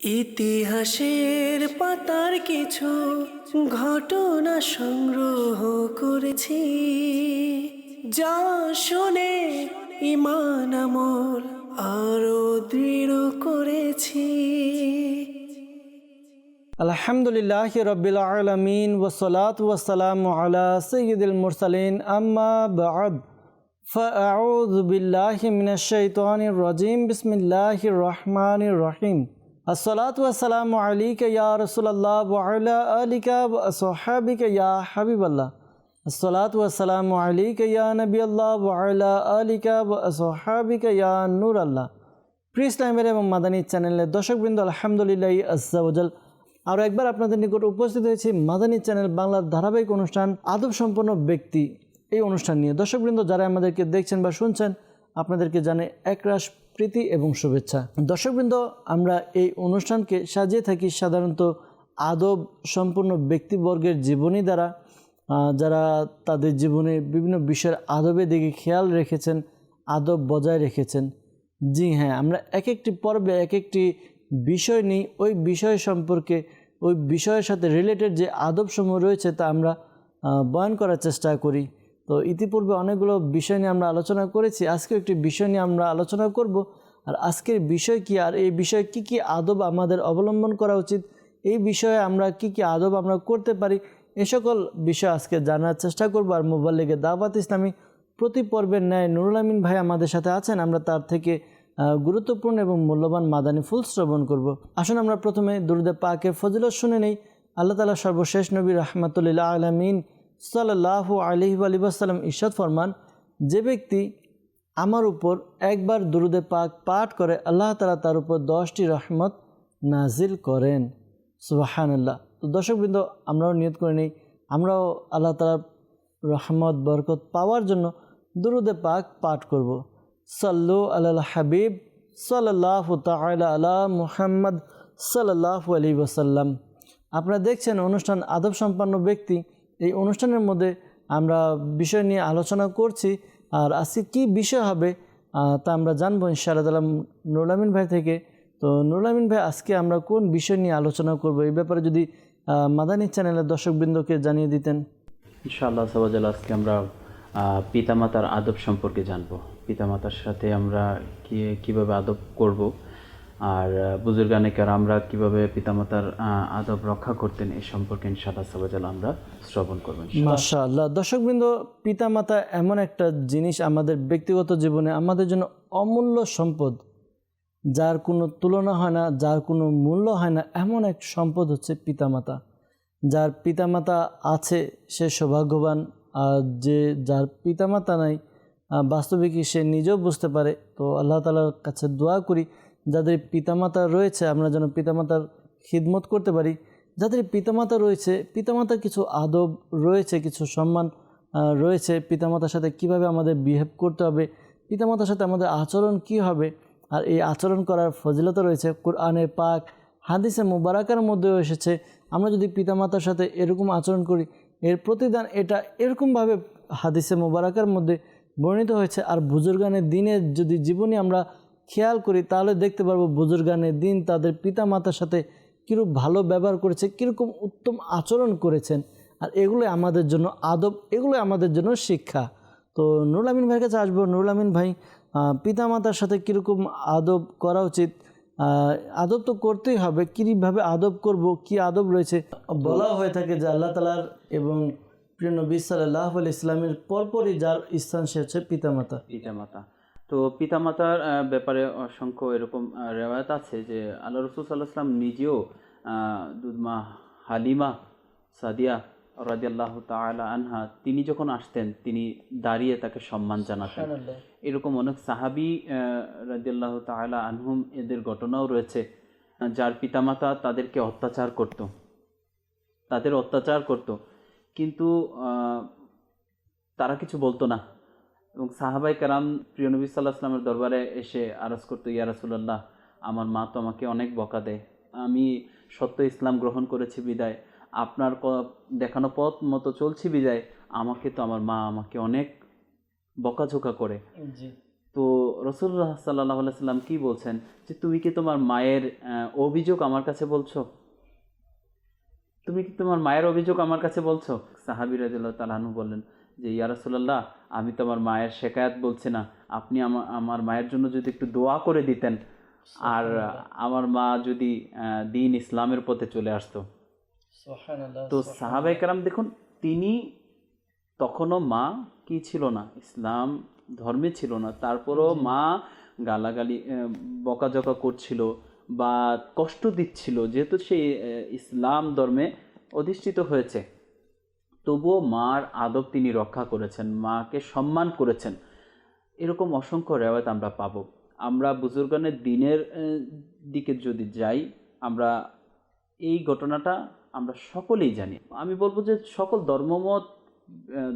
ইতিহাসের পাতার কিছু ঘটনা সংগ্রহ করেছি যা শুনে ইমান আমল আরো দৃঢ় করেছি আলহামদুলিল্লাহ রবিল আলমিন ওসলাত ওসালাম আলা সঈদুল মুরসালিন আম্মা বাদ فأعوذ بالله من الشيطان الرجيم بسم الله الرحمن الرحيم আসসালাতাম আলিকা রসুল্লাহ আলিকা সোহাবিকা ইয়া হাবিবাল্লাহ। আসসালাতাম আলিকা ইয়া নবী আল্লাহ আলিকা সোহাবিকা নুর নূর আল্লাহ প্রিস টাইমের এবং মাদানী চ্যানেলের দর্শকবৃন্দ, আলহামদুলিল্লাহ আসাউজাল আরও একবার আপনাদের নিকট উপস্থিত হয়েছি মাদানী চ্যানেল বাংলার ধারাবাহিক অনুষ্ঠান আদব সম্পন্ন ব্যক্তি। এই অনুষ্ঠান নিয়ে দর্শকবৃন্দ যারা আমাদেরকে দেখছেন বা শুনছেন, আপনাদেরকে জানে একরাশ প্রীতি এবং শুভেচ্ছা। দর্শকবৃন্দ, আমরা এই অনুষ্ঠানকে সাজিয়ে থাকি সাধারণত আদব সম্পন্ন ব্যক্তিবর্গের জীবনী দ্বারা। যারা তাদের জীবনে বিভিন্ন বিষয়ের আদবের দিকে খেয়াল রেখেছেন, আদব বজায় রেখেছেন। জি হ্যাঁ আমরা এক একটি পর্বে এক একটি বিষয় নিই। ওই বিষয় সম্পর্কে, ওই বিষয়ের সাথে রিলেটেড যে আদবসমূহ রয়েছে তা আমরা বয়ন করার চেষ্টা করি। তো ইতিপূর্বে অনেকগুলো বিষয় নিয়ে আমরা আলোচনা করেছি আজকে একটি বিষয় নিয়ে আমরা আলোচনা করব। আর আজকের বিষয় কি, আর এই বিষয়ে কি কি আদব আমাদের অবলম্বন করা উচিত, এই বিষয়ে আমরা কি কি আদব আমরা করতে পারি, এ সকল বিষয় আজকে জানার চেষ্টা করব। আর মোবাইল লেগে দাওয়াত ইসলামী প্রতি পর্বের ন্যায় নুরুল আমিন ভাই আমাদের সাথে আছেন, আমরা তার থেকে গুরুত্বপূর্ণ এবং মূল্যবান মাদানী ফুল শ্রবণ করব। আসুন আমরা প্রথমে দুরুদে পাকের ফজিলত শুনে নেই। আল্লাহ তালা সর্বশেষ নবী রহমতুল্লাহ আলমিন সাল্লাহ আলহি আলিবাসাল্লাম ঈশাদ ফরমান, যে ব্যক্তি আমার উপর একবার দুরুদে পাক পাঠ করে, আল্লাহ তালা তার উপর দশটি রহমত নাজিল করেন। সুবাহান্লাহ তো দর্শকবৃন্দ, আমরাও নিয়ত করে নিই, আমরাও আল্লাহ তালার রহমত, বরকত পাওয়ার জন্য দুরুদে পাক পাঠ করব। সাল্লু আল্লাহ হাবিব সাল্লাহ তালা আলা মুহাম্মদ সাল্লাহ আলী ওসাল্লাম আপনারা দেখছেন অনুষ্ঠান আদব সম্পন্ন ব্যক্তি এই অনুষ্ঠানের মধ্যে আমরা বিষয় নিয়ে আলোচনা করছি আর আজকে কি বিষয় হবে তা আমরা জানব ইনশাআল্লাহ নুরুলামিন ভাই থেকে। তো নুরুলামিন ভাই, আজকে আমরা কোন বিষয় নিয়ে আলোচনা করব? এই ব্যাপারে যদি মাদানী চ্যানেলের দর্শকবৃন্দকে জানিয়ে দিতেন। ইনশাআল্লাহ সবাজাল আজকে আমরা পিতামাতার আদব সম্পর্কে জানব। পিতামাতার সাথে আমরা কি, কীভাবে আদব করব? আর বুজুর্গানিকার আমরা কীভাবে পিতামাতার আদব রক্ষা করতেন এই সম্পর্কে ইনশাআল্লাহ সবাজাল আমরা শ্রবণ করবেন মাশা আল্লাহ দর্শকবৃন্দ, পিতামাতা এমন একটা জিনিস আমাদের ব্যক্তিগত জীবনে আমাদের জন্য অমূল্য সম্পদ, যার কোনো তুলনা হয় না, যার কোনো মূল্য হয় না, এমন এক সম্পদ হচ্ছে পিতামাতা। যার পিতামাতা আছে, সে সৌভাগ্যবান, আর যে, যার পিতামাতা নাই বাস্তবিকই সে নিজেও বুঝতে পারে। তো আল্লাহ তালার কাছে দোয়া করি যাদের পিতামাতা রয়েছে, আমরা যেন পিতামাতার খিদমত করতে পারি, যাদের পিতামাতা রয়েছে, পিতামাতার কিছু আদব রয়েছে, কিছু সম্মান রয়েছে, পিতামাতার সাথে কীভাবে আমাদের বিহেভ করতে হবে, পিতামাতার সাথে আমাদের আচরণ কি হবে, আর এই আচরণ করার ফজিলতা রয়েছে, কোরআনে পাক, হাদিসে মুবারাকার মধ্যেও এসেছে, আমরা যদি পিতামাতার সাথে এরকম আচরণ করি, এর প্রতিদান এটা এরকমভাবে হাদিসে মুবারাকার মধ্যে বর্ণিত হয়েছে, আর বুজুর্গানের দিনের যদি জীবনী আমরা খেয়াল করি, তাহলে দেখতে পারব বুজুর্গানের দিন তাদের পিতামাতার সাথে কীরূপ ভালো ব্যবহার করেছে, কীরকম উত্তম আচরণ করেছেন। আর এগুলো আমাদের জন্য আদব এগুলো আমাদের জন্য শিক্ষা। তো নুরুল আমিন ভাইয়ের কাছে আসব। নুরুল আমিন ভাই পিতামাতার সাথে কীরকম আদব করা উচিত? আদব তো করতেই হবে কীভাবে আদব করব, কি আদব রয়েছে? বলা হয়ে থাকে যে আল্লাহ তালার এবং প্রিয় নবী সাল্লাহ ইসলামের পরপরই যার স্থান সে হচ্ছে পিতা মাতা পিতামাতা। পিতামাতা। তো পিতামাতার ব্যাপারে অসংখ্য এরকম রেওয়ায়ত আছে যে আল্লাহ রসুল সাল্লাহ আসলাম নিজেও দুধমা হালিমা সাদিয়া রাদিয়াল্লাহু তাআলা আনহা তিনি যখন আসতেন তিনি দাঁড়িয়ে তাকে সম্মান জানাতেন। এরকম অনেক সাহাবি রাদিয়াল্লাহু তাআলা আনহুম এদের ঘটনাও রয়েছে যার পিতামাতা তাদেরকে অত্যাচার করত। তাদের অত্যাচার করত। কিন্তু তারা কিছু বলতো না। এবং সাহাবাই কারাম প্রিয় নবী সাল্লাহ আসলামের দরবারে এসে আরজ করতো ইয়া রাসূলুল্লাহ আমার মা তো আমাকে অনেক বকা দেয়। আমি সত্য ইসলাম গ্রহণ করেছি বিদায়। আপনার ক- দেখানো পথ মতো চলছি বিদায়। আমাকে তো আমার মা আমাকে অনেক বকাঝোকা করে। তো রসুল্লাহ সাল্লাহ সাল্লাম কি বলছেন? যে তুমি কি তোমার মায়ের অভিযোগ আমার কাছে বলছো? তুমি কি তোমার মায়ের অভিযোগ আমার কাছে বলছো? সাহাবি তালাহনু বললেন যে ইয়া আমি তো আমার মায়ের শেকায়াত বলছি না। আপনি আমার আমার মায়ের জন্য যদি একটু দোয়া করে দিতেন। আর আমার মা যদি দিন ইসলামের পথে চলে আসতো। তো সাহাবাই কারাম দেখুন তিনি তখনও মা কি ছিল না? ইসলাম ধর্মে ছিল না। তারপরও মা গালাগালি আহ, বকাঝকা করছিল বা কষ্ট দিচ্ছিল যেহেতু সে ইসলাম ধর্মে অধিষ্ঠিত হয়েছে। তবুও মার আদব তিনি রক্ষা করেছেন, মাকে সম্মান করেছেন। এরকম অসংখ্য রেওয়ায়ত আমরা পাবো। আমরা বুজুর্গানের দিনের দিকে যদি যাই, আমরা এই ঘটনাটা আমরা সকলেই জানি। আমি বলব যে সকল ধর্মমত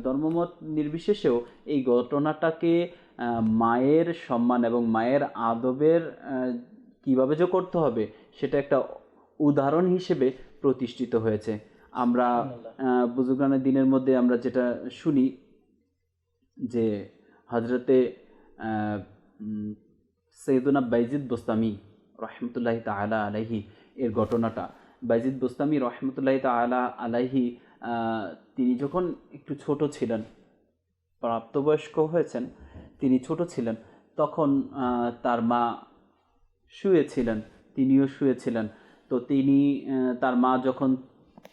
ধর্মমত নির্বিশেষেও এই ঘটনাটাকে মায়ের সম্মান এবং মায়ের আদবের কীভাবে যে করতে হবে, সেটা একটা উদাহরণ হিসেবে প্রতিষ্ঠিত হয়েছে। আমরা বুজুগানের দিনের মধ্যে আমরা যেটা শুনি যে হজরতে সৈয়দুনা বাইজিদ বোস্তামি রহমতুল্লাহ তালা আলাইহি এর ঘটনাটা। বাইজিদ বোস্তামি রহমতুল্লাহ তালা আলাইহি আহ, তিনি যখন একটু ছোট ছিলেন প্রাপ্তবয়স্ক হয়েছেন তিনি ছোট ছিলেন তখন তার মা শুয়েছিলেন তিনিও শুয়েছিলেন। তো তিনি তার মা যখন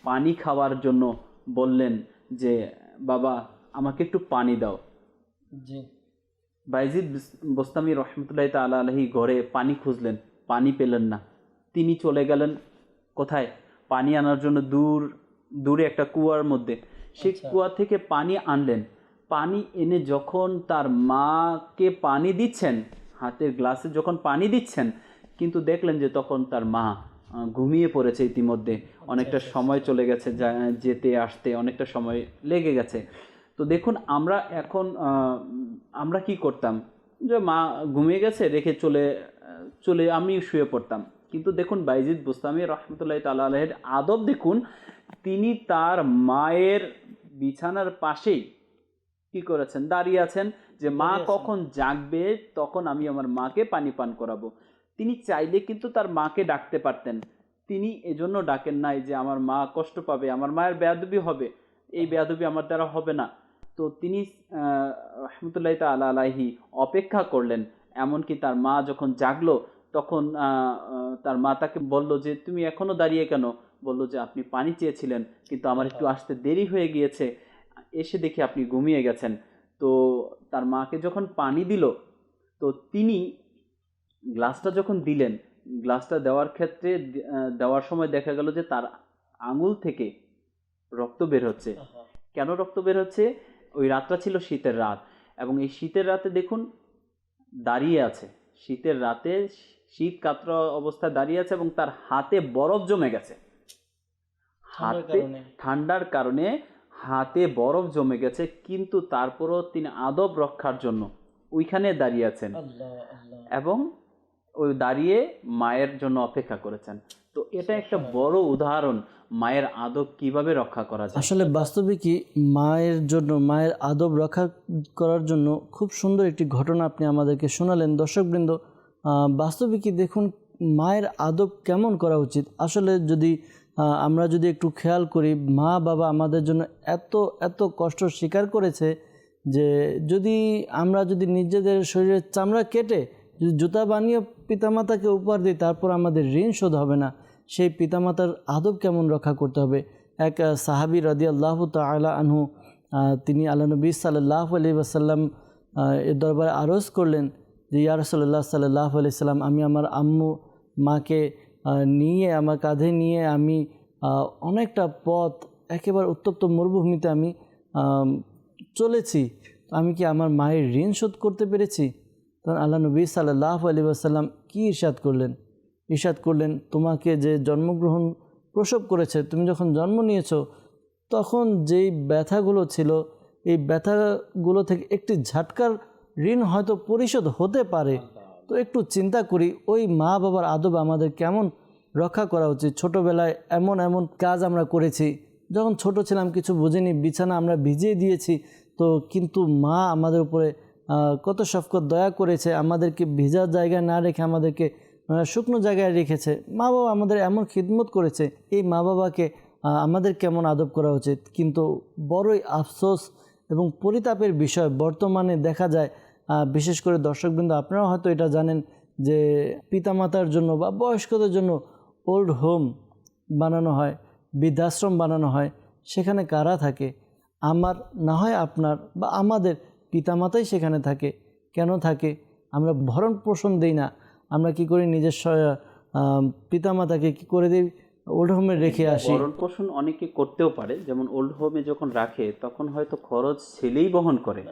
পানি খাওয়ার জন্য বললেন যে বাবা আমাকে একটু পানি দাও। জি। বাইজিদ বিস- বোস্তামি রহমতুল্লাহ তালা আলহি ঘরে পানি খুঁজলেন পানি পেলেন না। তিনি চলে গেলেন কোথায়? পানি আনার জন্য দূর দূরে একটা কুয়ার মধ্যে। সেই আচ্ছা। কুয়া থেকে পানি আনলেন। পানি এনে যখন তার মাকে পানি দিচ্ছেন হাতের গ্লাসে যখন পানি দিচ্ছেন কিন্তু দেখলেন যে তখন তার মা ঘুমিয়ে পড়েছে ইতিমধ্যে। অনেকটা সময় চলে গেছে যেতে আসতে অনেকটা সময় লেগে গেছে। তো দেখুন আমরা এখন আমরা কি করতাম? যে মা ঘুমিয়ে গেছে রেখে চলে চলে আমি শুয়ে পড়তাম। কিন্তু দেখুন বাইজিদ বুস্তামি রহমতুল্লাহ তাল্লাহ আলহের আদব দেখুন তিনি তার মায়ের বিছানার পাশেই কি করেছেন? দাঁড়িয়ে আছেন যে মা কখন জাগবে তখন আমি আমার মাকে পানি পান করাবো। তিনি চাইলে কিন্তু তার মাকে ডাকতে পারতেন। তিনি এজন্য ডাকেন নাই যে, আমার মা কষ্ট পাবে, আমার মায়ের বেয়াদবি হবে, এই বেয়াদবি আমার দ্বারা হবে না। তো তিনি রহমতুল্লাহ তালা আলাহি অপেক্ষা করলেন। এমনকি তার মা যখন জাগলো, তখন তার মা তাকে বলল যে, তুমি এখনও দাঁড়িয়ে কেন? বলল যে, আপনি পানি চেয়েছিলেন, কিন্তু আমার একটু আসতে দেরি হয়ে গিয়েছে। এসে দেখি আপনি ঘুমিয়ে গেছেন। তো তার মাকে যখন পানি দিল, তো তিনি গ্লাসটা যখন দিলেন গ্লাসটা দেওয়ার ক্ষেত্রে দেওয়ার সময় দেখা গেল যে তার আঙুল থেকে রক্ত বের হচ্ছে। কেন রক্ত বের হচ্ছে? ওই রাতটা ছিল শীতের রাত এবং এই শীতের রাতে দেখুন দাঁড়িয়ে আছে। শীতের রাতে শীত কাতরা অবস্থায় দাঁড়িয়ে আছে এবং তার হাতে বরফ জমে গেছে। হাতে ঠান্ডার কারণে হাতে বরফ জমে গেছে কিন্তু তারপরও তিনি আদব রক্ষার জন্য ওইখানে দাঁড়িয়ে আছেন। এবং ওই দাঁড়িয়ে মায়ের জন্য অপেক্ষা করেছেন। তো এটা একটা বড় উদাহরণ মায়ের আদব কীভাবে রক্ষা করা যায়? আসলে বাস্তবিকই মায়ের জন্য মায়ের আদব রক্ষা করার জন্য খুব সুন্দর একটি ঘটনা আপনি আমাদেরকে শোনালেন। দর্শকবৃন্দ আহ, বাস্তবিকই দেখুন মায়ের আদব কেমন করা উচিত? আসলে যদি আমরা যদি একটু খেয়াল করি মা বাবা আমাদের জন্য এত এত কষ্ট স্বীকার করেছে যে যদি আমরা যদি নিজেদের শরীরের চামড়া কেটে জুতা বানিয়ে পিতামাতাকে উপহার দিই, তারপর আমাদের ঋণ শোধ হবে না। সেই পিতামাতার আদব কেমন রক্ষা করতে হবে? এক সাহাবি রদি আল্লাহ তালা আনহু তিনি আল্লাহ নবী সাল্লাহ আলি আসাল্লাম এর দরবারে আরজ করলেন যে, ইয়া রসল্লাহ সাল্লাহ আলি সাল্লাম আমি আমার আম্মু, মাকে নিয়ে, আমার কাঁধে নিয়ে আমি অনেকটা পথ, একেবারে উত্তপ্ত মরুভূমিতে আমি চলেছি। আমি কি আমার মায়ের ঋণ শোধ করতে পেরেছি? তখন আল্লাহ নবী সাল্লাহ আলী আসাল্লাম কী ইরশাদ করলেন? ইরশাদ করলেন, তোমাকে যে জন্মগ্রহণ প্রসব করেছে, তুমি যখন জন্ম নিয়েছো, তখন যেই ব্যথাগুলো ছিল, এই ব্যথাগুলো থেকে একটি ঝাটকার ঋণ হয়তো পরিশোধ হতে পারে। তো একটু চিন্তা করি, ওই মা বাবার আদব আমাদের কেমন রক্ষা করা উচিত? ছোটোবেলায় এমন এমন কাজ আমরা করেছি, যখন ছোট ছিলাম, কিছু বুঝিনি, বিছানা আমরা ভিজিয়ে দিয়েছি, তো কিন্তু মা আমাদের উপরে কত শফকত দয়া করেছে, আমাদেরকে ভিজা জায়গায় না রেখে আমাদেরকে শুকনো জায়গায় রেখেছে। মা বাবা আমাদের এমন খিদমত করেছে, এই মা বাবাকে আমাদের কেমন আদব করা উচিত? কিন্তু বড়ই আফসোস এবং পরিতাপের বিষয় বর্তমানে দেখা যায় বিশেষ করে দর্শকবৃন্দ, আপনারাও হয়তো এটা জানেন যে পিতামাতার জন্য বা বয়স্কদের জন্য ওল্ড হোম বানানো হয়, বৃদ্ধাশ্রম বানানো হয়, সেখানে কারা থাকে? আমার, না হয় আপনার বা আমাদের পিতামাতাই সেখানে থাকে। কেন থাকে? আমরা ভরণ পোষণ দিই না। আমরা কি করি? নিজের পিতামাতাকে কি করে দিই? ওল্ড হোমে রেখে আসি। ভরণ পোষণ অনেকে করতেও পারে। যেমন ওল্ড হোমে যখন রাখে তখন হয়তো খরচ ছেলেই বহন করে।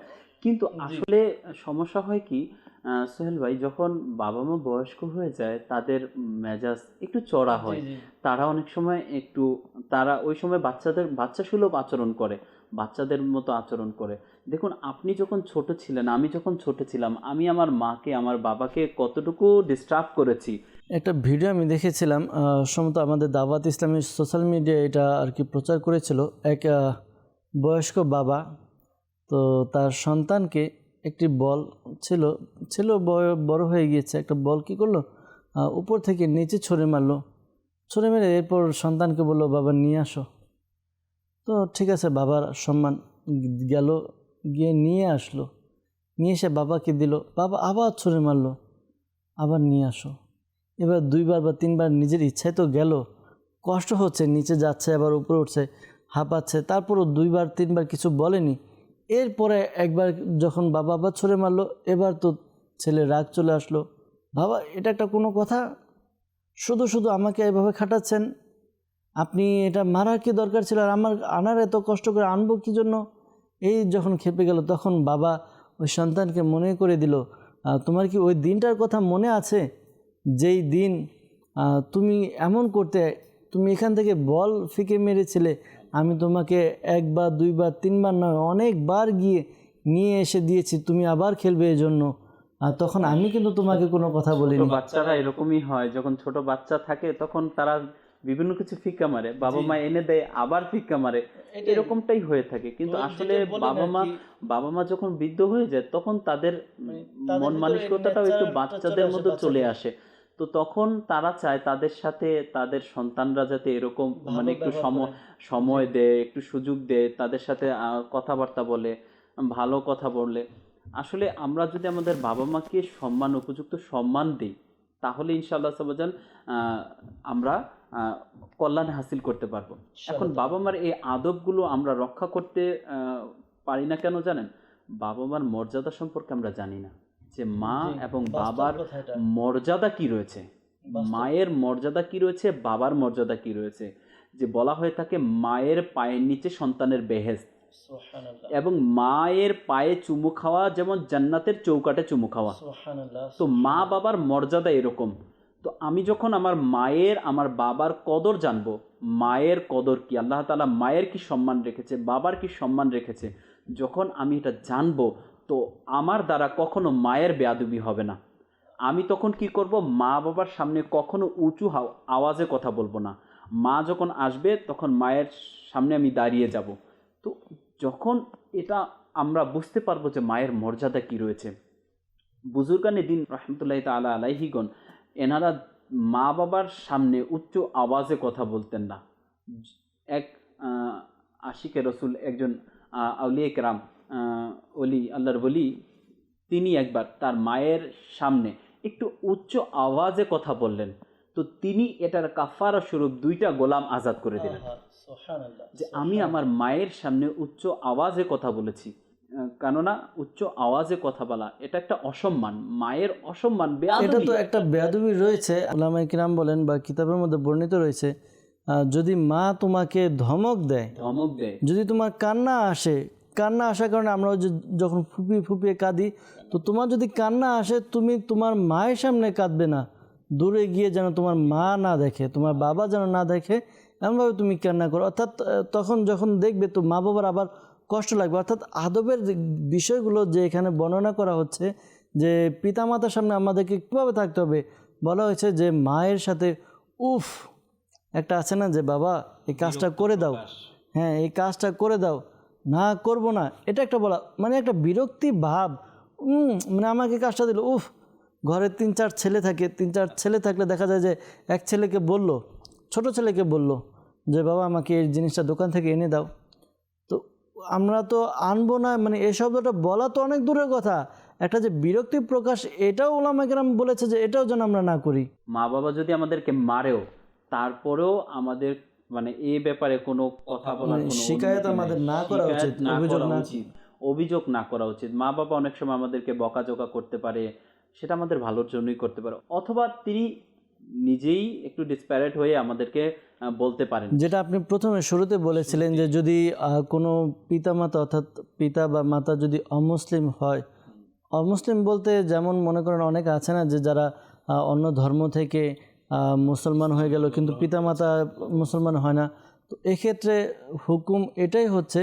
কিন্তু আসলে সমস্যা হয় কি আহ, সোহেল ভাই যখন বাবা মা বয়স্ক হয়ে যায় তাদের মেজাজ একটু চড়া হয়। তারা অনেক সময় একটু তারা ওই সময় বাচ্চাদের বাচ্চা সুলভ আচরণ করে। বাচ্চাদের মতো আচরণ করে। দেখুন, আপনি যখন ছোট ছিলেন, আমি যখন ছোট ছিলাম, আমি আমার মাকে, আমার বাবাকে কতটুকু ডিস্টার্ব করেছি? একটা ভিডিও আমি দেখেছিলাম সম্ভবত আমাদের দাওয়াত ইসলামী সোশ্যাল মিডিয়ায় এটা আর কি প্রচার করেছিল। এক বয়স্ক বাবা, তো তার সন্তানকে একটি বল ছিল ছিল বড় হয়ে গিয়েছে, একটা বল কি করল? উপর থেকে নিচে ছড়ে মারলো। ছড়ে মেরে এরপর সন্তানকে বলল, বাবা, নিয়ে আসো। তো ঠিক আছে, বাবার সম্মান গেল। গিয়ে নিয়ে আসলো। নিয়ে এসে বাবাকে দিল। বাবা আবার ছুঁড়ে মারলো। আবার নিয়ে আসো। এবার দুইবার বা তিনবার নিজের ইচ্ছায় তো গেল। কষ্ট হচ্ছে, নিচে যাচ্ছে, আবার উপরে উঠছে, হাঁপাচ্ছে, তারপরও দুইবার, তিনবার কিছু বলেনি। এরপরে একবার যখন বাবা আবার ছড়ে মারলো, এবার তো ছেলে রাগ চলে আসলো। বাবা, এটা একটা কোনো কথা? শুধু শুধু আমাকে এভাবে খাটাচ্ছেন? আপনি এটা মারার কি দরকার ছিল? আর আমার আনার এত কষ্ট করে আনব কি জন্য? এই যখন খেপে গেল, তখন বাবা ওই সন্তানকে মনে করে দিল তোমার কি ওই দিনটার কথা মনে আছে? যেই দিন তুমি এমন করতে, তুমি এখান থেকে বল ফিকে মেরেছিলে, আমি তোমাকে একবার, দুইবার, তিনবার নয়, অনেকবার গিয়ে নিয়ে এসে দিয়েছি, তুমি আবার খেলবে এই জন্য আর তখন আমি কিন্তু তোমাকে কোনো কথা বলিনি। বাচ্চারা এরকমই হয়, যখন ছোট বাচ্চা থাকে, তখন তারা বিভিন্ন কিছু ফিক্কা মারে বাবা মা এনে দেয় আবার ফিক্কা মারে এরকমটাই হয়ে থাকে। কিন্তু আসলে বাবা মা বাবা মা যখন বৃদ্ধ হয়ে যায় তখন তাদের মন ভিতরে মানসিকতাটাও একটু বাচ্চাদের মতো চলে আসে। তো তখন তারা চায় তাদের সাথে তাদের সন্তানরা যাতে এরকম মানে একটু সময় সময় দেয় একটু সুযোগ দেয় তাদের সাথে কথাবার্তা বলে ভালো কথা বললে। আসলে আমরা যদি আমাদের বাবা মাকে সম্মান উপযুক্ত সম্মান দিই তাহলে ইনশাআল্লাহ সাবাজান আমরা কল্যাণ হাসিল করতে পারব। এখন বাবা মার এই আদবগুলো আমরা রক্ষা করতে পারি না কেন জানেন? বাবা মার মর্যাদা সম্পর্কে আমরা জানি না। যে মা এবং বাবার মর্যাদা কি রয়েছে। মায়ের মর্যাদা কি রয়েছে? বাবার মর্যাদা কি রয়েছে? যে বলা হয়ে থাকে মায়ের পায়ের নিচে সন্তানের সুবহানাল্লাহ, এবং মায়ের পায়ে চুমু খাওয়া যেমন জান্নাতের চৌকাটে চুমু খাওয়া। তো মা বাবার মর্যাদা এরকম। তো আমি যখন আমার মায়ের, আমার বাবার কদর জানব, মায়ের কদর কি, আল্লাহ তাআলা মায়ের কি সম্মান রেখেছে, বাবার কি সম্মান রেখেছে, যখন আমি এটা জানব, তো আমার দ্বারা কখনো মায়ের বেয়াদুবি হবে না। আমি তখন কি করব, মা বাবার সামনে কখনো উঁচু আওয়াজে কথা বলব না। মা যখন আসবে, তখন মায়ের সামনে আমি দাঁড়িয়ে যাব। তো যখন এটা আমরা বুঝতে পারব যে মায়ের মর্যাদা কি রয়েছে। বুজুর্গানে দিন রহমতুল্লাহ তালা আলাইহিগণ এনারা মা বাবার সামনে উচ্চ আওয়াজে কথা বলতেন না। এক আশিকে রসুল একজন আহ, আউলিয়া কেরাম অলি আল্লাহর বলি তিনি একবার তার মায়ের সামনে একটু উচ্চ আওয়াজে কথা বললেন। তো তিনি এটার কাফারা স্বরূপ দুইটা গোলাম আজাদ করে দিলেন। যে আমি আমার মায়ের সামনে উচ্চ আওয়াজে কথা বলেছি। কেননা উচ্চ আওয়াজে কথা বলা এটা একটা অসম্মান মায়ের অসম্মান এটা তো একটা বেয়াদবি রয়েছে আল্লামা কিরাম বলেন বা কিতাবের মধ্যে বর্ণিত রয়েছে যদি মা তোমাকে ধমক দেয় ধমক দেয়। যদি তোমার কান্না আসে কান্না আসার কারণে আমরা যখন ফুপিয়ে ফুপিয়ে কাঁদি তো তোমার যদি কান্না আসে তুমি তোমার মায়ের সামনে কাঁদবে না। দূরে গিয়ে যেন তোমার মা না দেখে তোমার বাবা যেন না দেখে এমনভাবে তুমি কান্না করো। অর্থাৎ তখন যখন দেখবে তো মা বাবার আবার কষ্ট লাগবে। অর্থাৎ আদবের বিষয়গুলো যে এখানে বর্ণনা করা হচ্ছে যে পিতামাতার সামনে আমাদেরকে কীভাবে থাকতে হবে? বলা হয়েছে যে মায়ের সাথে উফ একটা আছে না যে বাবা এই কাজটা করে দাও। হ্যাঁ এই কাজটা করে দাও। না করব না। এটা একটা বলা মানে একটা বিরক্তি ভাব। মানে আমাকে কাজটা দিল উফ ঘরে তিন চার ছেলে থাকে তিন চার ছেলে থাকলে দেখা যায় যে এক ছেলেকে বলল ছোট ছেলেকে বলল যে বাবা আমাকে এই জিনিসটা দোকান থেকে এনে দাও। আমরা তো আনব না মানে এই শব্দটা বলা তো অনেক দূরের কথা। একটা যে বিরক্তি প্রকাশ এটাও ওলামাকেরাম বলেছে যে এটাও যেন আমরা না করি। মা বাবা যদি আমাদেরকে মারেও তারপরেও আমাদের মানে এই ব্যাপারে কোনো কথা বলার মানে কোনো শিকায়ত আমাদের না করা উচিত, অভিযোগ না- উচিত। অভিযোগ না করা উচিত। মা বাবা অনেক সময় আমাদেরকে বকাঝোকা করতে পারে সেটা আমাদের ভালোর জন্যই করতে পারে। অথবা তিনি নিজেই একটু ডিসপ্যারেট হয়ে আমাদেরকে বলতে পারেন। যেটা আপনি প্রথমে শুরুতে বলেছিলেন যে যদি কোনো পিতামাতা অর্থাৎ পিতা বা মাতা যদি অমুসলিম হয়, অমুসলিম বলতে যেমন মনে করেন অনেক আছে না যে যারা অন্য ধর্ম থেকে মুসলমান হয়ে গেল কিন্তু পিতামাতা মুসলমান হয় না। তো এক্ষেত্রে হুকুম এটাই হচ্ছে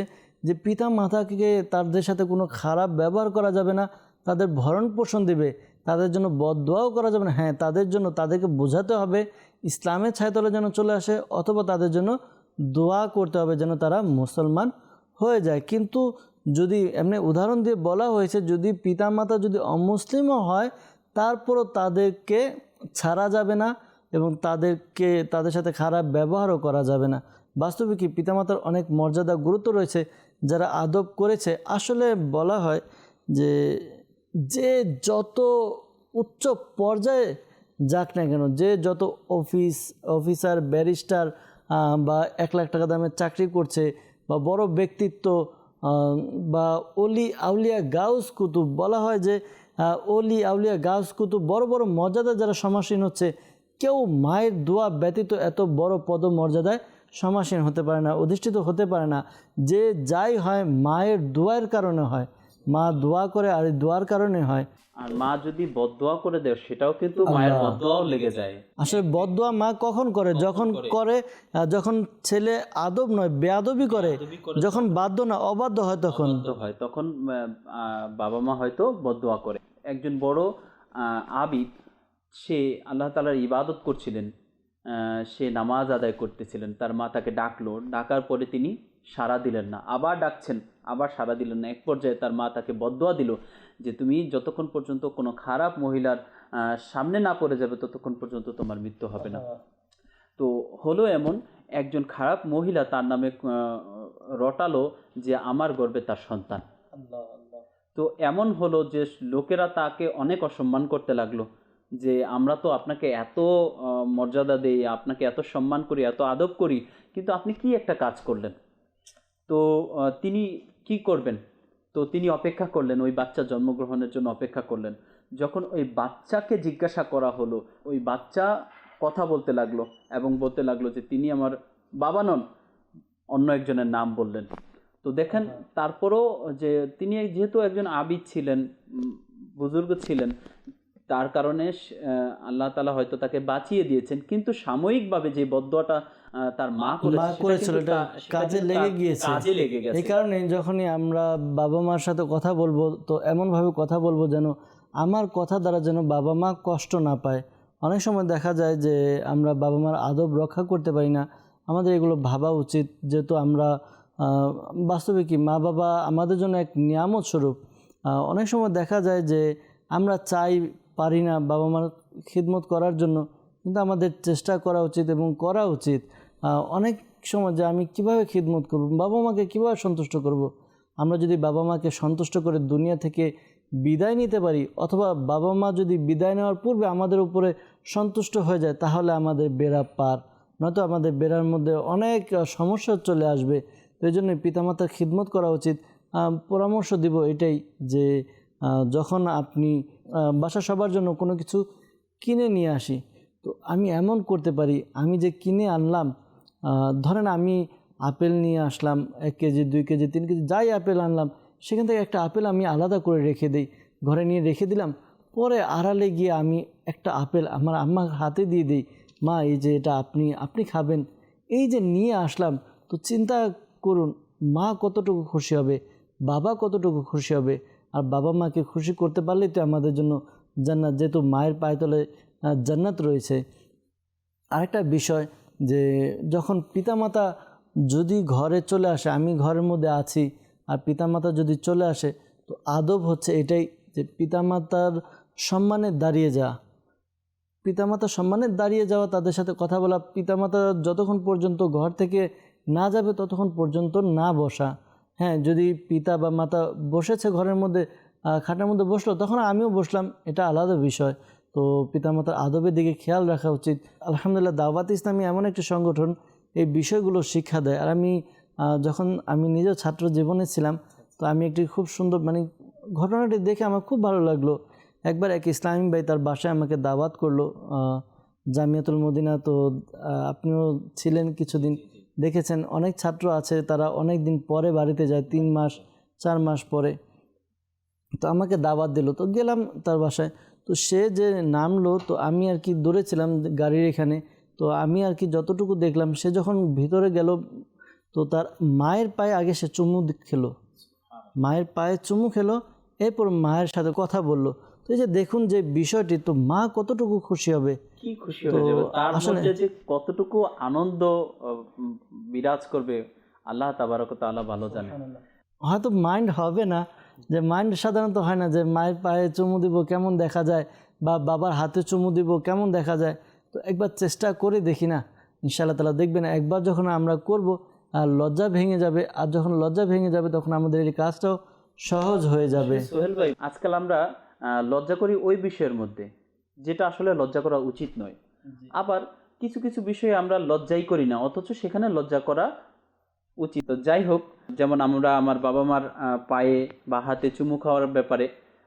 যে পিতা মাতাকে তাদের সাথে কোনো খারাপ ব্যবহার করা যাবে না, তাদের ভরণ পোষণ দিবে, তাদের জন্য বদদোয়াও করা যাবে না। হ্যাঁ তাদের জন্য তাদেরকে বোঝাতে হবে ইসলামের ছায়াতলে যেন চলে আসে, অথবা তাদের জন্য দোয়া করতে হবে যেন তারা মুসলমান হয়ে যায়। কিন্তু যদি এমনি উদাহরণ দিয়ে বলা হয়েছে, যদি পিতামাতা যদি অমুসলিমও হয়, তারপরও তাদেরকে ছাড়া যাবে না এবং তাদেরকে, তাদের সাথে খারাপ ব্যবহারও করা যাবে না। বাস্তবে কি পিতামাতার অনেক মর্যাদা, গুরুত্ব রয়েছে যারা আদব করেছে? আসলে বলা হয় যে যে যত উচ্চ পর্যায়ে যাক না কেন, যে যত অফিস অফিসার ব্যারিস্টার বা এক লাখ টাকা দামের চাকরি করছে, বা বড় ব্যক্তিত্ব বা অলি আউলিয়া গাউস কুতুব, বলা হয় যে অলি আউলিয়া গাউস কুতুব, বড় বড় মর্যাদা যারা সমাসীন হচ্ছে, কেউ মায়ের দোয়া ব্যতীত এত বড় পদ মর্যাদায় সমাসীন হতে পারে না, অধিষ্ঠিত হতে পারে না। যে যাই হয় মায়ের দোয়ার কারণে হয় মা দোয়া করে আর দোয়ার কারণে হয়। আর মা যদি বদদোয়া করে দেয় সেটাও কিন্তু মায়ের বদদোয়াও লেগে যায়। আসলে বদদোয়া মা কখন করে? যখন করে? যখন ছেলে আদব নয় বেয়াদবি করে যখন বাধ্য না অবাধ্য হয় তখন। তো হয় তখন বাবা মা হয়তো বদদোয়া করে। একজন বড় আবিদ সে আল্লাহ তালার ইবাদত করছিলেন। সে নামাজ আদায় করতেছিলেন। তার মা তাকে ডাকলো। ডাকার পরে তিনি সাড়া দিলেন না। আবার ডাকছেন আবার সাড়া দিলেন না। এক পর্যায়ে তার মা তাকে বদদোয়া দিল যে তুমি যতক্ষণ পর্যন্ত কোনো খারাপ মহিলার সামনে না পড়ে যাবে ততক্ষণ পর্যন্ত তোমার মৃত্যু হবে না। তো হলো এমন একজন খারাপ মহিলা তার নামে রটালো যে আমার গর্বে তার সন্তান। তো এমন হলো যে লোকেরা তাকে অনেক অসম্মান করতে লাগল যে আমরা তো আপনাকে এত মর্যাদা দেই আপনাকে এত সম্মান করি এত আদব করি কিন্তু আপনি কি একটা কাজ করলেন? তো তিনি কি করবেন? তো তিনি অপেক্ষা করলেন ওই বাচ্চা জন্মগ্রহণের জন্য অপেক্ষা করলেন। যখন ওই বাচ্চাকে জিজ্ঞাসা করা হলো ওই বাচ্চা কথা বলতে লাগল এবং বলতে লাগল যে তিনি আমার বাবা নন। অন্য একজনের নাম বললেন। তো দেখেন তারপরও যে তিনি যেহেতু একজন আবিদ ছিলেন বুজুর্গ ছিলেন তার কারণে আল্লাহ তালা হয়তো তাকে বাঁচিয়ে দিয়েছেন। কিন্তু সাময়িকভাবে যে বদয়াটা তার মা মা করেছিল এটা কাজে লেগে গিয়েছে। কাজে লেগে গেছে। এই কারণে যখনই আমরা বাবা মার সাথে কথা বলব তো এমনভাবে কথা বলব যেন আমার কথা দ্বারা যেন বাবা মা কষ্ট না পায়। অনেক সময় দেখা যায় যে আমরা বাবা মার আদব রক্ষা করতে পারি না। আমাদের এগুলো ভাবা উচিত যেহেতু আমরা বাস্তবে কি মা বাবা আমাদের জন্য এক নিয়ামত স্বরূপ। অনেক সময় দেখা যায় যে আমরা চাই পারি না বাবা মার খিদমত করার জন্য কিন্তু আমাদের চেষ্টা করা উচিত এবং করা উচিত। অনেক সময় যে আমি কীভাবে খিদমত করব, বাবা মাকে কীভাবে সন্তুষ্ট করব। আমরা যদি বাবা মাকে সন্তুষ্ট করে দুনিয়া থেকে বিদায় নিতে পারি, অথবা বাবা মা যদি বিদায় নেওয়ার পূর্বে আমাদের উপরে সন্তুষ্ট হয়ে যায়, তাহলে আমাদের বেড়া পার। নয়তো আমাদের বেড়ার মধ্যে অনেক সমস্যা চলে আসবে। তো এই জন্য পিতামাতার খিদমত করা উচিত। পরামর্শ দিব এটাই যে যখন আপনি বাসা সবার জন্য কোনো কিছু কিনে নিয়ে আসি, তো আমি এমন করতে পারি, আমি যে কিনে আনলাম ধরেন আমি আপেল নিয়ে আসলাম, এক কেজি, দুই কেজি, তিন কেজি, যাই আপেল আনলাম, সেখান থেকে একটা আপেল আমি আলাদা করে রেখে দিই, ঘরে নিয়ে রেখে দিলাম। পরে আড়ালে গিয়ে আমি একটা আপেল আমার আম্মার হাতে দিয়ে দিই, মা, এই যে এটা আপনি আপনি খাবেন। এই যে নিয়ে আসলাম, তো চিন্তা করুন, মা কতটুকু খুশি হবে, বাবা কতটুকু খুশি হবে? আর বাবা মাকে খুশি করতে পারলেই তো আমাদের জন্য জান্নাত, যেহেতু মায়ের পায়তলে জান্নাত রয়েছে। আরেকটা বিষয় যে যখন পিতামাতা যদি ঘরে চলে আসে, আমি ঘরের মধ্যে আছি আর পিতামাতা যদি চলে আসে, তো আদব হচ্ছে এটাই যে পিতামাতার সম্মানে দাঁড়িয়ে যাওয়া। পিতামাতার সম্মানে দাঁড়িয়ে যাওয়া, তাদের সাথে কথা বলা, পিতামাতা যতক্ষণ পর্যন্ত ঘর থেকে না যাবে, ততক্ষণ পর্যন্ত না বসা। হ্যাঁ যদি পিতা বা মাতা বসেছে ঘরের মধ্যে খাটের মধ্যে বসল, তখন আমিও বসলাম, এটা আলাদা বিষয়। তো পিতামাতার আদবের দিকে খেয়াল রাখা উচিত। আলহামদুলিল্লাহ, দাওয়াত ইসলামী এমন একটি সংগঠন, এই বিষয়গুলো শিক্ষা দেয়। আর আমি যখন আমি নিজেও ছাত্র জীবনে ছিলাম, তো আমি একটি খুব সুন্দর মানে ঘটনাটি দেখে আমার খুব ভালো লাগল। একবার এক ইসলামী ভাই তার বাসায় আমাকে দাওয়াত করল জামিয়াতুল মদিনা। তো আপনিও ছিলেন কিছুদিন, দেখেছেন অনেক ছাত্র আছে, তারা অনেক দিন পরে বাড়িতে যায়, তিন মাস, চার মাস পরে। তো আমাকে দাওয়াত দিল। তো গেলাম তার বাসায়। তো সে যে নামলো তো আমি আর কি দৌড়েছিলাম গাড়ির এখানে। তো আমি আর কি যতটুকু দেখলাম সে যখন ভিতরে গেল তো তার মায়ের পায়ে আগে সে চুমু খেলো। মায়ের পায়ে চুমু খেলো এরপর মায়ের সাথে কথা বলল। তো এই যে দেখুন যে বিষয়টি তো মা কতটুকু খুশি হবে? কি খুশি তার মধ্যে যে কতটুকু আনন্দ বিরাজ করবে আল্লাহ তাবারক তাআলা ভালো জানে। হয়তো মাইন্ড হবে না যে মাইন্ড সাধারণত হয় না যে মায়ের পায়ে চুমু দিব কেমন দেখা যায়? বা বাবার হাতে চুমু দিব কেমন দেখা যায়? তো একবার চেষ্টা করে দেখি না। ইনশাআল্লাহ তালা দেখবেন একবার যখন আমরা করব আর লজ্জা ভেঙে যাবে আর যখন লজ্জা ভেঙে যাবে তখন আমাদের এই কাজটাও সহজ হয়ে যাবে। সোহেল ভাই আজকাল আমরা লজ্জা করি ওই বিষয়ের মধ্যে যেটা আসলে লজ্জা করা উচিত নয়। আবার কিছু কিছু বিষয়ে আমরা লজ্জাই করি না অথচ সেখানে লজ্জা করা উচিত। তো যাই হোক যেমন আমরা আমার বাবা মার পায়ে বা হাতে চুমু খাওয়ার ব্যাপারে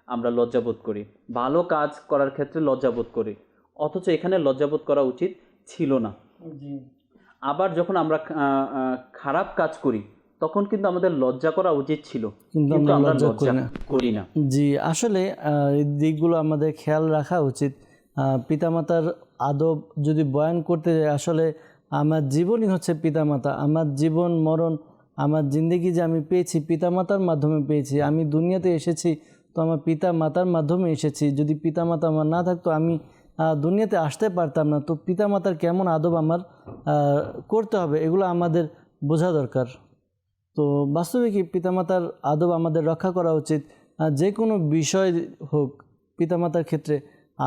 আমরা লজ্জাবোধ করি। ভালো কাজ করার ক্ষেত্রে লজ্জাবোধ করি। অথচ এখানে লজ্জাবোধ করা উচিত ছিল না। আবার যখন আমরা খারাপ কাজ করি তখন কিন্তু আমাদের লজ্জা করা উচিত ছিল। কিন্তু আমরা লজ্জা করি না। জি আসলে এই দিকগুলো আমাদের খেয়াল রাখা উচিত। পিতামাতার আদব যদি বয়ান করতে যাই আসলে আমার জীবনই হচ্ছে পিতামাতা, আমার জীবন, মরণ, আমার জিন্দগি যে আমি পেয়েছি, পিতামাতার মাধ্যমে পেয়েছি, আমি দুনিয়াতে এসেছি, তো আমার পিতা মাতার মাধ্যমে এসেছি। যদি পিতামাতা আমার না থাকতো, আমি দুনিয়াতে আসতে পারতাম না। তো পিতামাতার কেমন আদব আমার করতে হবে, এগুলো আমাদের বোঝা দরকার। তো বাস্তবে কি পিতামাতার আদব আমাদের রক্ষা করা উচিত যে কোনো বিষয় হোক পিতামাতার ক্ষেত্রে।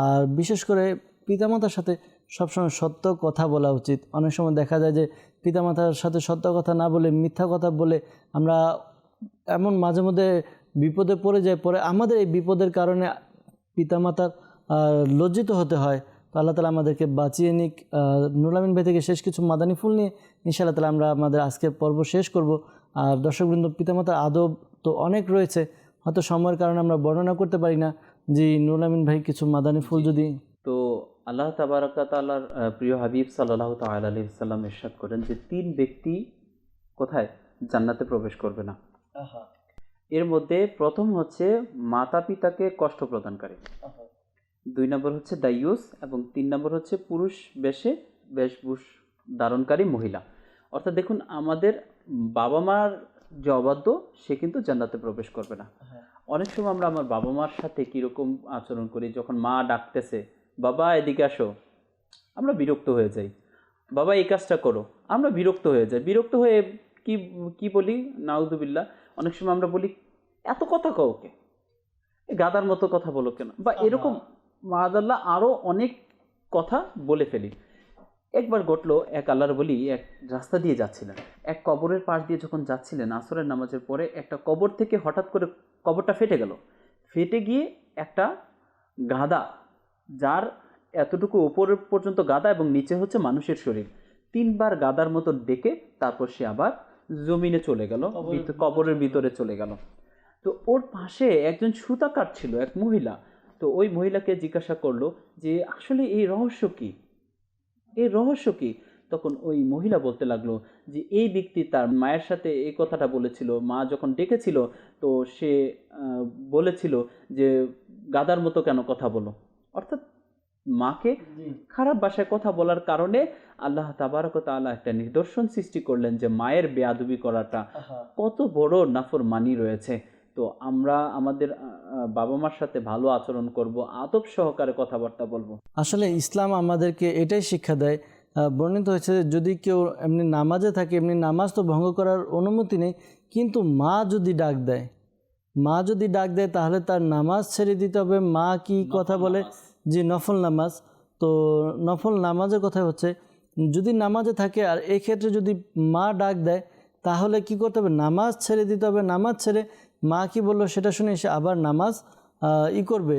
আর বিশেষ করে পিতামাতার সাথে সবসময় সত্য কথা বলা উচিত। অনেক সময় দেখা যায় যে পিতামাতার সাথে সত্য কথা না বলে মিথ্যা কথা বলে আমরা এমন মাঝে মধ্যে বিপদে পড়ে যায় পরে আমাদের এই বিপদের কারণে পিতামাতার লজ্জিত হতে হয়। তো আল্লাহ তালা আমাদেরকে বাঁচিয়ে নিক। আমিন ভাই থেকে শেষ কিছু মাদানী ফুল নিয়ে ইনশাআল্লাহ তালা আমরা আমাদের আজকের পর্ব শেষ করব। আর দর্শকবৃন্দ পিতামাতার আদব তো অনেক রয়েছে। হয়তো সময়ের কারণে আমরা বর্ণনা করতে পারি না। যে নুরুল আমিন ভাই কিছু মাদানী ফুল যদি আল্লাহ তাবারাকা তাআলার আহ, প্রিয় হাবিব সাল্লাহ সাল্লাম ইরশাদ করেন যে তিন ব্যক্তি কোথায়? জান্নাতে প্রবেশ করবে না। এর মধ্যে প্রথম হচ্ছে মাতা পিতাকে কষ্ট প্রদানকারী। দুই নম্বর হচ্ছে দায়ুস এবং তিন নম্বর হচ্ছে পুরুষ বেশে বেশভূষ ধারণকারী মহিলা। অর্থাৎ দেখুন আমাদের বাবা মার যে অবাধ্য সে কিন্তু জান্নাতে প্রবেশ করবে না। অনেক সময় আমরা আমার বাবা মার সাথে কীরকম আচরণ করি যখন মা ডাকতেছে বাবা এদিকে আসো। আমরা বিরক্ত হয়ে যাই। বাবা এই কাজটা করো। আমরা বিরক্ত হয়ে যাই। বিরক্ত হয়ে কি কি বলি? নাউদুবিল্লাহ অনেক সময় আমরা বলি এত কথা কও ওকে গাদার মতো কথা বলো কেন? বা এরকম মাদাল্লাহ আরও অনেক কথা বলে ফেলি। একবার ঘটলো এক আল্লাহর বলি এক রাস্তা দিয়ে যাচ্ছিলেন। এক কবরের পাশ দিয়ে যখন যাচ্ছিলেন আসরের নামাজের পরে একটা কবর থেকে হঠাৎ করে কবরটা ফেটে গেল। ফেটে গিয়ে একটা গাদা যার এতটুকু ওপর পর্যন্ত গাদা এবং নিচে হচ্ছে মানুষের শরীর। তিনবার গাদার মতো ডেকে তারপর সে আবার জমিনে চলে গেল কবরের ভিতরে। চলে গেল। তো ওর পাশে একজন সুতা কাটছিল এক মহিলা। তো ওই মহিলাকে জিজ্ঞাসা করল যে আসলে এই রহস্য কি? এই রহস্য কি? তখন ওই মহিলা বলতে লাগল যে এই ব্যক্তি তার মায়ের সাথে এই কথাটা বলেছিল। মা যখন ডেকেছিল তো সে বলেছিল যে গাদার মতো কেন কথা বলো? অর্থাৎ মাকে খারাপ ভাষায় কথা বলার কারণে আল্লাহ তাবারক তাআলা একটা নিদর্শন সৃষ্টি করলেন যে মায়ের বেয়াদবি করাটা কত বড় নাফর মানি রয়েছে। তো আমরা আমাদের বাবা মার সাথে ভালো আচরণ করব আদব সহকারে কথাবার্তা বলব। আসলে ইসলাম আমাদেরকে এটাই শিক্ষা দেয় আহ, বর্ণিত হয়েছে যদি কেউ এমনি নামাজে থাকে এমনি নামাজ তো ভঙ্গ করার অনুমতি নেই কিন্তু মা যদি ডাক দেয় মা যদি ডাক দেয় তাহলে তার নামাজ ছেড়ে দিতে হবে। মা কি কথা বলে? যে নফল নামাজ। তো নফল নামাজের কথা হচ্ছে যদি নামাজে থাকে আর এই ক্ষেত্রে যদি মা ডাক দেয় তাহলে কি করতে হবে? নামাজ ছেড়ে দিতে হবে। নামাজ ছেড়ে মা কি বলল সেটা শুনে সে আবার নামাজ ই করবে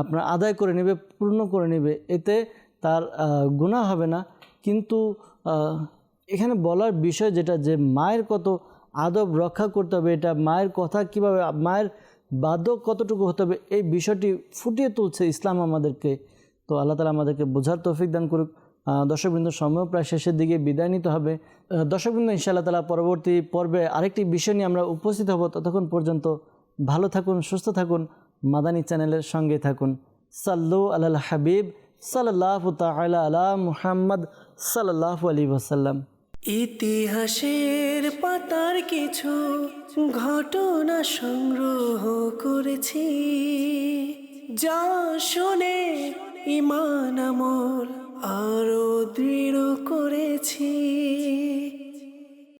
আপনার আদায় করে নেবে পূর্ণ করে নেবে। এতে তার গুণা হবে না। কিন্তু এখানে বলার বিষয় যেটা যে মায়ের কত আদব রক্ষা করতে হবে, এটা মায়ের কথা কীভাবে, মায়ের বাধ্য কতটুকু হতে হবে, এই বিষয়টি ফুটিয়ে তুলছে ইসলাম আমাদেরকে। তো আল্লাহ তালা আমাদেরকে বোঝার তৌফিক দান করুক। দর্শকবৃন্দ, সময় প্রায় শেষের দিকে বিদায় নিতে হবে। দর্শকবৃন্দ, ইনশাআল্লাহ তালা পরবর্তী পর্বে আরেকটি বিষয় নিয়ে আমরা উপস্থিত হব। ততক্ষণ পর্যন্ত ভালো থাকুন, সুস্থ থাকুন, মাদানী চ্যানেলের সঙ্গে থাকুন। সাল্লু আল হাবিব সাল্লাহ তালা আলা মুহাম্মদ সাল্লাহ আলী ওসাল্লাম ইতিহাসের পাতার কিছু ঘটনা সংগ্রহ করেছি। যা শুনে ইমান আমল আরও দৃঢ় করেছি।